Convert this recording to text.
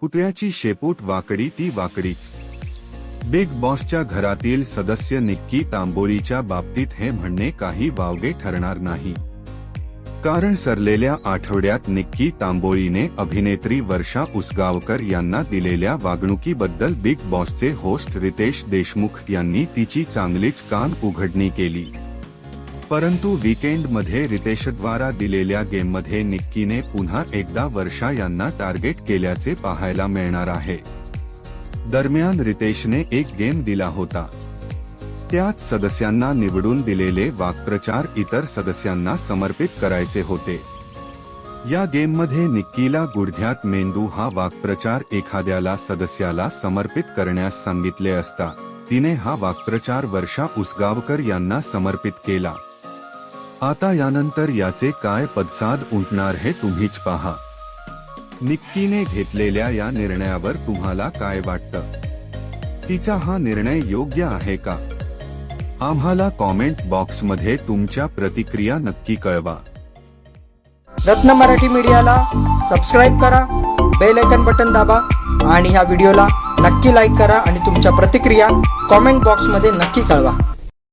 पुतळ्याची शेपूट वाकडी ती वाकडीच. बिग बॉसच्या घरातील सदस्य निक्की तांबोळीच्या बाबतीत हे म्हणणे काही वावगे ठरणार नाही. कारण सरलेल्या आठवड्यात निक्की तांबोळीने अभिनेत्री वर्षा उसगावकर यांना दिलेल्या वागणुकीबद्दल बिग बॉसचे होस्ट रितेश देशमुख यांनी तिची चांगलीच कान उघडणी केली. परंतु वीकेंडमध्ये रितेशद्वारा दिलेल्या गेममध्ये निक्कीने पुन्हा एकदा वर्षा यांना टार्गेट केल्याचे पाहायला मिळणार आहे. दरम्यान रितेशने एक गेम दिला होता. त्यात सदस्यांना निवडून दिलेले वाक्प्रचार इतर सदस्यांना समर्पित करायचे होते. या गेममध्ये निक्कीला गुडघ्यात मेंदू हा वाक्प्रचार एखाद्याला सदस्याला समर्पित करण्यास सांगितले असता तिने हा वाक्प्रचार वर्षा उसगावकर यांना समर्पित केला. आता यानंतर याचे काय पदसाद उठणार हे तुम्हीच पहा. निक्कीने घेतलेल्या या निर्णयावर तुम्हाला काय वाटतं? तिचा हा निर्णय योग्य आहे का? आम्हाला कॉमेंट बॉक्समध्ये तुमच्या प्रतिक्रिया नक्की कळवा. रत्न मराठी मीडियाला सबस्क्राईब करा बेल आयकन बटन दाबा आणि ह्या व्हिडिओला नक्की लाईक करा आणि तुमच्या प्रतिक्रिया कॉमेंट बॉक्समध्ये नक्की कळवा.